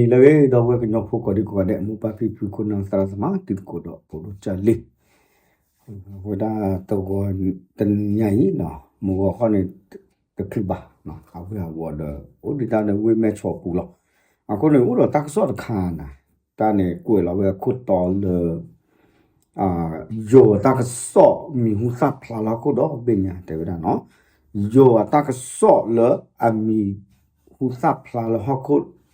ni la ve do we kno phu ko di ko de mu pa phi phu ko na sa sa ma ti ko do ko do cha li we da to go tan nya yi no mu go kho ni te khu ba no a we a wo de o di ta ne we me cho pu lo a ko ne u do ta so de kha na ta ne ku la we khu to le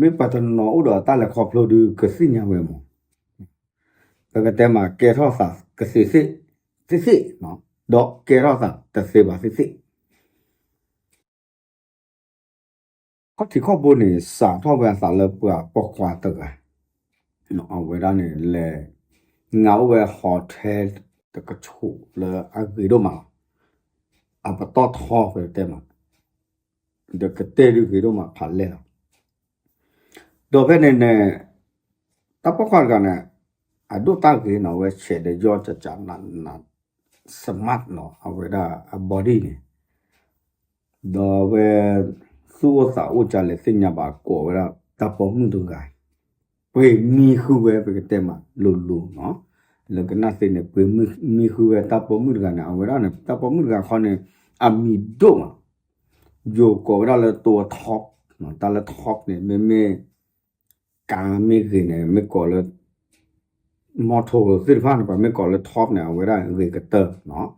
နေပကလေကွတ်ကိုနော်ယချုံလာဒေါ်ဝဲလအာလုကွယ် TikTok မေဂေလ Facebook reel မေဂေနကတိဝဒနော်ဘာတာကွယ်လောပဲအခုတော့ကြနေလောဘာချတဲ့နာကေနေလေကွာလာအဗီဒီယိုဒုန်ကတိယောနော်တော့ဝဲနေကေသောစာသေရတသေရနော်မေပတ်တနောဥဒတာလက်ခေါပလိုဒူကစိညာဝဲမောဘကတဲမှာကေသောစာကစိစိစိစိနော်တော့ကေသောစာတသေပါစိစိခေါတိခေါဘိုနေစာထောဝဲစာလပွာပေါခွာတကနော်အဝဲရနေလေငါဝဲဟိုတယ်တကချိုလေအဂီဒိုမာအပတော့ထောဝဲတဲမှာဒကတဲလူဂီဒိုမာဖာလဲ တော့ဘယ်နဲ့နဲ့တပခွာကနဲ့အဒုတကေနော်ဝဲချေတဲ့ကြောချချာနာနာစမတ်နော်အဝဲဒါအဘော်ဒီနေတော့ဝဲသူ့စာဥကြလေစညာပါကိုဝဲတပေါ်မှုတူကဝေမီခုဝဲပဲတဲ့မှာလူလူနော် le kena se ne pe mi mi hu e ta po mu ga na wa ra ne ta po mu ga kho ne a mi do ma yo ko ra le to top no ta le top ne me me ka me ge ne me ko le mo tho se fa ne pa me ko le top ne wa ra ge ka te no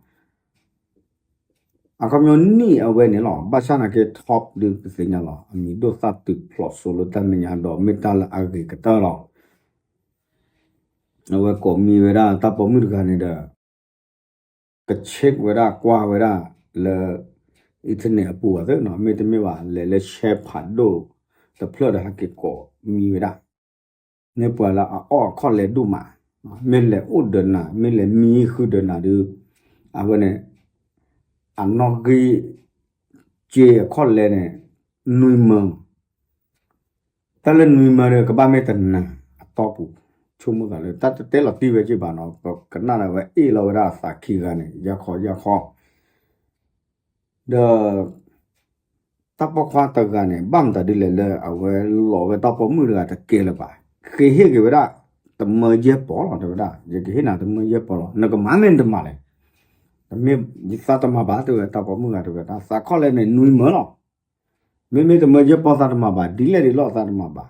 a ko myo ni a we ne lo ba sha na ke top du se nya lo a mi do sa tu plot so lo ta me nya do me ta la a ge ka te lo အဝကောမီဝရတပမှုကနေတာကချက်ဝရကွာဝရလေအစ်နေအပူဝတဲ့နော်မေတမေပါလေလေရှက်ဖတ်ဒိုတဖလဒဟကေ ကိုမီဝရနေပွာလာအော်ခေါ်လေဒူမာမေလေဥဒနာမေလေမီခုဒနာဒူအဝနေအနောဂီကျေခေါ်လေနေနွိမတလနွိမရကဘာမေတနာအတော့ပူချုံမကလည်းတတ်တဲလတိဝဲကြည့်ပါနော်ကနနာဝဲအေလောရစာခီကနေရခေါ်ရခေါ်ဒါ တပခွာတကနေဘမ်တဒီလေလေအဝဲလောဝဲတပမှုရတကဲလပါခေဟေကေဝရတမ je ပေါ်တော့တဝဒရကေဟနာတမ je ပေါ်တော့နကမမင်းတမလဲတမေဒီသတမဘာတဝတပမှုကတဝဒါစာခေါ်လဲနေနွိမလောမေမေတမ je ပေါ်သတမဘာဒီလေဒီလောသတမဘာ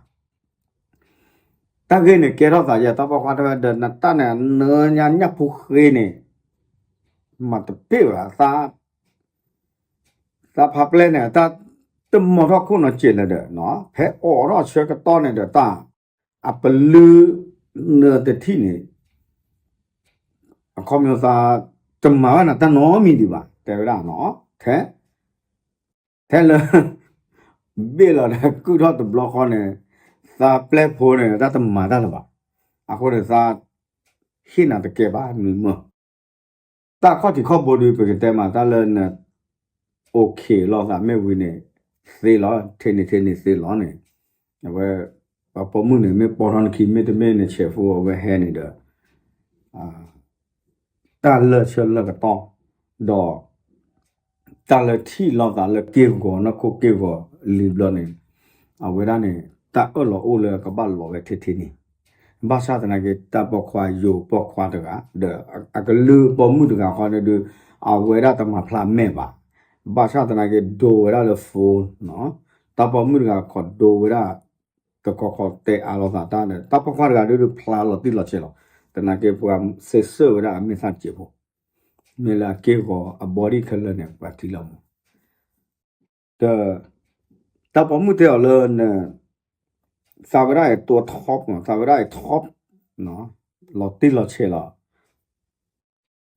တကယ်နဲ့ကေရောသာရတပခွာတဝဒနတနဲ့နညာညဖုခေနေမတပေရာသာသာဖပလဲနဲ့တာ တမောတော့ခုနကျေလက်တဲ့နော်ဖဲအော်တော့ချွဲကတော့နေတဲ့တာအပလူနေတဲ့တိနေအခေါမျိုးသာတမဝနာတနောမီဒီပါတဲ့ရနော်ခဲထဲလဘေလာကုတော့တဘလော့ခေါ်နေသာပလက်ဖိုးနေတာတမတာလပါအခုရသာဟိနာတကယ်ပါမြမတာခေါတိခေါဘောဒီပကတဲ့မှာတာလနโอเคလောကမဲ့ဝင်းနေ သေလောထင်းနေထင်းနေသေလောနေဝဲပပမှုနေမေပေါ်ရန်ခိမေတမေနေချေဖိုဝဲဟဲနေတာအာတာလချလကတော့ဒေါ်တာလထီလောကလကေကိုနကိုကေကိုလီဘလနေအဝဲရနေတာအလောအိုလေကဘလောပဲထထနေဘာသာတနာကေတပခွာယိုပခွာတကဒအကလူပေါ်မှုတကခေါ်နေတူအဝဲရတမဖလာမဲပါ ဘာသာတနာကေဒိုဝရလဖိုနော်တပမှုတကခေါ်ဒိုဝရတကခေါ်တဲအလောသာတာနေတပခွာတကဒူဖလာလောတိလောချေလောတနာကေပွာဆေဆောရအမေစာချေဖို့မေလာကေကိုအဘော်ဒီခလနဲ့ပါတီလောတတပမှုတဲ့လော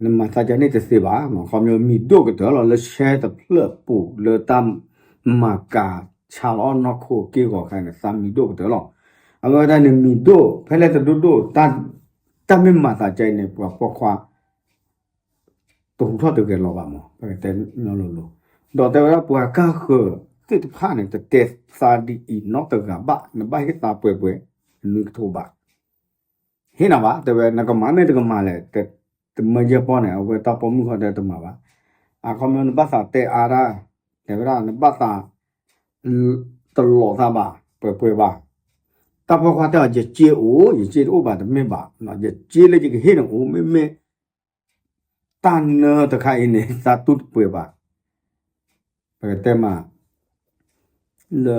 နမစာကြနေတဲ့စေပါမခေါမျိုးမီဒုကတော်လရှဲတဖလပူလတမ်မကာချာလောနခိုကေကိုခိုင်းစမ်မီဒုကတော်အမောဒန်မီဒုဖဲလက်တူဒုတတ်တမင်မစာကြနေပွားပွားခွာတုံထော့တကယ်လောပါမပဲတဲနော်လို့လို့တော့တဲရပွားကာခတစ်ဖာနေတဲ့တက်စာဒီအီနော့တကဘာနဘိုက်ကတာပွဲပွဲနုကထိုဘာဟိနာဘာတဲနကမနဲ့တကမလဲတက် တမကြပေါ်နေအဝတာပေါ်မှုခတဲ့တမပါအခမနဘသာတဲ့အာရာတဲ့ရနဘသာတလောသာပါပွဲပွဲပါတာဖောခွာတော့ je je o je je o ba de min ba no je je le je he no o me me tan no ta khai ne sa tut pwe ba pe te ma le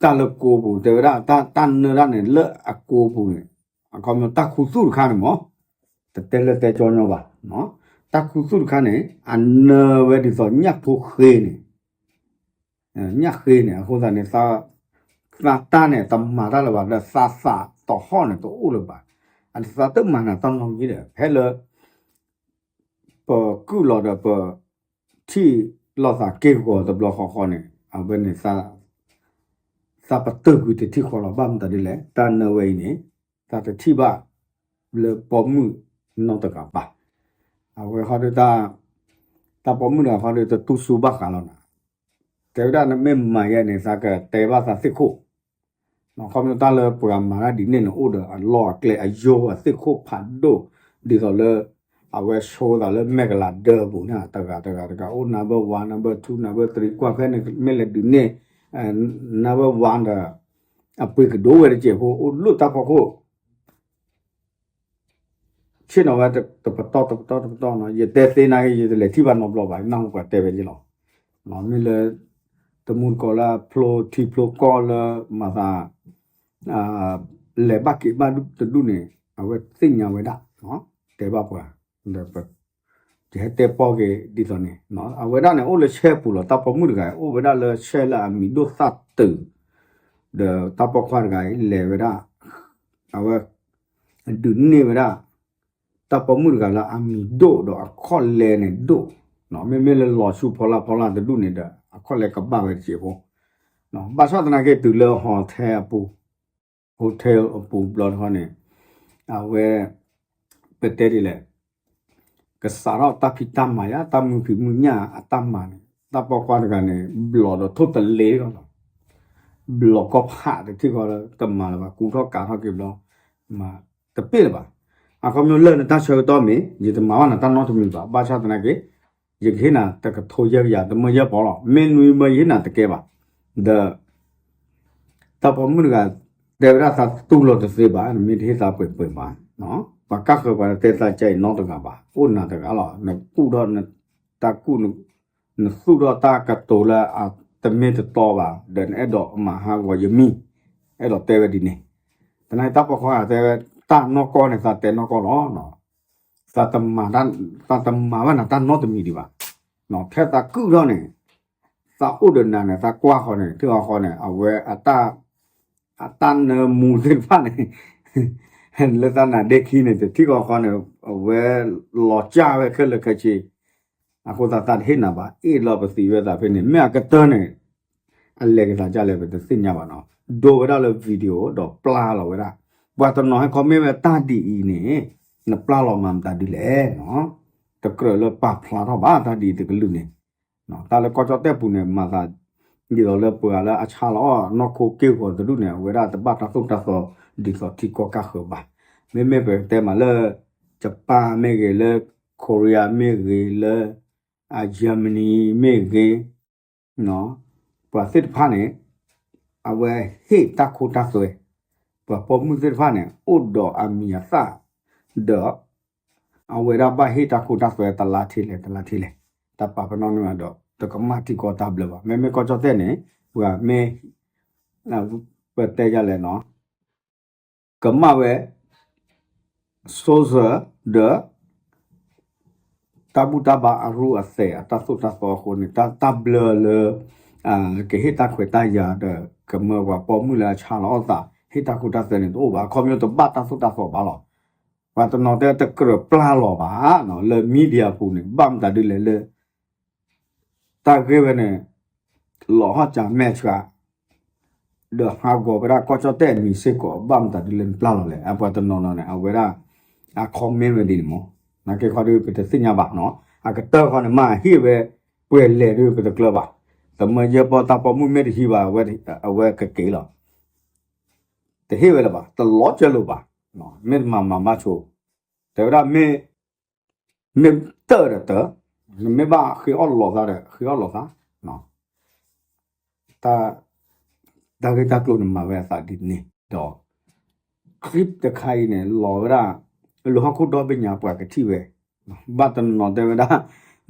ta le ko bu de ra ta tan no ra ne le a ko bu ne a ko mo ta khu su kha ne mo te te le te jo no ba no ta khu su kha ne an ne we di so nyak phu khe ne nyak khe ne ho sa ne sa သာတာနဲ့တမာရလဘာလစာစာတော့ဟောနဲ့တော့ဥလဘာအန်စာတမနာတောင်းလုံးကြီးတယ်ဖဲလပကူလော်ဒပတီလောစာကေကိုတဘလခေါခေါနဲ့အဘနဲ့စာစာပတုကူတတိခေါ်လဘမ်တဒီလေတန်နဝိနေသာတတိပါလေပေါ်မှု နော်တကပါအဝေဟာဒတာတပေါ်မှုနာဟာဒတတူဆူဘခါလောနာတေဝဒနမေမယနေစာကတေဘာစာစစ်ခုနော်ကွန်ပျူတာလေပရိုဂရမ်မာဒီနေနိုဒအလောကလေအယောအစစ်ခုဖတ်ဒိုဒီဆိုလေအဝဲရှိုးတာလေမက်ကလာဒဘူနာတကတကတကအိုနံပါတ်1နံပါတ်2နံပါတ်3ကွာဖဲနေမဲလေဒီနေအဲနံပါတ်1ဒါအပွေကဒိုဝဲကျေဟိုလွတ်တာဖို့ရှင်းတော့တ ပတော့တပတော့တပတော့နော်ရတဲ့သေးနိုင်ရတဲ့လေထိပါနော်ဘလောပါနောက်ကွာတဲ့ပဲကြီးလောနော်မီလေတမွန်ကောလာဖလိုတီဖလိုကောလာမာသာအာလေဘကိဘာဒုတဒုနေအဝဲသိညာဝဲတာနော်တေဘပွားလေပကျေတေပေါ်ကေဒီစနေနော်အဝဲတာနေအိုလေချဲပူလောတပ်ပမှုတကဲအိုဝဲတာလေချဲလာမီဒိုသတ်တူဒတပ်ပခွာကဲလေဝဲတာအဝဲဒုနေဝဲတာ တပ်ပမှုတကလာအမီဒိုတော့အခေါ်လဲနေဒိုနော်မေမေလေလောရှုဖောလာဖောလာတဒုနေတဲ့အခေါ်လဲကပဝဲချေဖို့နော်ဘာသာတနာကေတူလောဟောထဲပူ hotel အပူဘလော့ဟောနေအဝဲပတဲ့ဒီလေကစားတော့တပိတမယာတမှုဖိမှုညာအတမန်တပကွာကနေဘလော့တော့ထုတ်တလေတော့ဘလော့ကပ်ဟာတဲ့ဒီကောတမလာပါကူတော့ကာဟကေဘလော့မာတပိလပါ အခုမျိုးလဲတာချေတော့မင်းဒီတမဝနာတန်တော့တမျိုးပါဘာချတနာကေယခေနာတကထိုရရတမရပေါ်တော့မင်းနွေမရနာတကဲပါဒတပမှုကဒေဝရသာတူလို့တစေပါမိသေးသာပွင့်ပွင့်ပါနော်ဘာကခပါတဲ့သာကြိုင်နော်တကပါဥနာတကလောနကုတော့နတကုနနစုတော့တာကတိုလာအတမေတတော်ပါဒန်အဲ့တော့မဟာဝယမီအဲ့တော့တဲဝဒီနေတနိုင်တပ် ပခေါ်ရတဲ့တာနော်ကောနဲ့သာတဲနော်ကောနော်နော်သာတမဒန်သာတမဝနာတန်နော်တမီဒီပါနော်ဖက်တာကုတော့နေသာဥဒနာနဲ့သာကွာခေါ်နေသူခေါ်နေအဝဲအတာ atan mu de pa ne le ta na de ki ne de ti ko ko ne we lo cha we ke le ke chi a ko ta ta he na ba e lo ba si we ta phe ne me ka ta ne a le ke ta ja le be de sin nya ba no do we da le video do pla lo we da ba ta no he ko me we ta di i ne na pla lo mam ta di le no တကရလပဖလာတော့ဘာတာဒီတကလူနေနော်တာလေကောချတဲ့ပူနေမှာသာဒီတော့လေ ပူလာအချာလောနော်ကိုကေကိုတူနေဝရတပတ်တာဆုံးတာဆိုဒီဆိုတီကိုကခဘာမေမေပဲတဲမလေဂျပန်မေကေလေကိုရီးယားမေကေလေအဂျာမနီမေကေနော်ပရစစ်ဖာနေအဝဲဟေတခုတဆွေ ပပမှုစစ်ဖာနေဥဒ္ဒောအမီယာသာဒောအဝဲရဘဟေတခုတဆွေတလာထီလေတလာထီလေတပပနောနမတော့တကမတိကောတာဘလပါမဲမဲကောချတဲ့နေဟိုကမဲနာပတဲ့ကြလဲနော်ကမဝဲဆိုဇာဒတဘူတဘာအရူအစေအတသုတသောခုန်တတဘလလအာကေဟတာခွေတယာဒကမဝပေါ်မူလာချာလောတာ ဟိတခုတသနေတော့ဘာခေါမျိုးတဘတသုတသောဘာလောဘာတနော်တဲ့တကရပလာလောပါနော်လေမီဒီယာပူနေဘမ်တာဒီလေလေတာကေဝနေလောဟာချာမက်ချာ de hago bra ko chote mi se ko bam ta dilen pla lo le apa to no no ne awera a comment we di mo na ke kho de pe te sinya ba no a ka ta kho ne ma hi be pwe le de pe te club ba the ma je po ta po mu me di hi ba we we ke ke lo တဟေဝဲလ တဟိဝဲလပါတလောကျလို့ပါနော်မင်းမမမချိုဒါရမေမေတော်တမေဘာခေအော်လောကရခေအော်လောကနော်တာဒါကတာကလို့မဝဲသာဒီနေတော့ခရစ်တခိုင်နဲ့လောရာလောဟခုတော့ပညာပွားကတိပဲဘတ်တနော်ဒါရ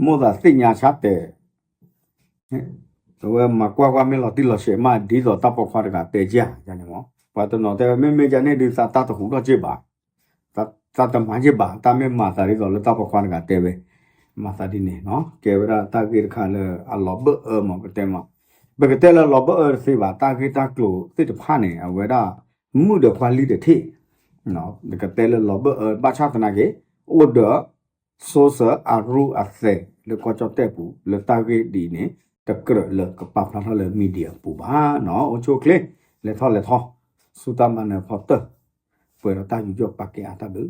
မောသာသိညာချတဲ့ တော့မကွာကွာမေလောတိလောရှေမဒီတော့တပ်ပေါ်ခွာတကတေကြညာနေမောဘာတနော်တဲ့မေမေကြနေဒီစာတတ်တူတော့ကြည့်ပါသတတမကြည့်ပါတမေမာစာရီတော့လတပခွန်ကတဲ့ပဲမာစာဒီနေနော်ကဲဝရတာကိခါလအလောဘအမကတဲ့မဘကတဲ့လောဘအစီပါတာကိတကလိုစစ်တဖာနေအဝရမှုဒခွာလီတဲ့ထေနော်ဒကတဲ့လောဘအဘာချတနာကေဩဒဆိုဆာအရူအစေလေကောချတဲ့ပူလတာကိဒီနေ takkar le kapa phra le media pu ba no o cho kle le tho le tho suta man photo pura ta yu jo pa ke ata bu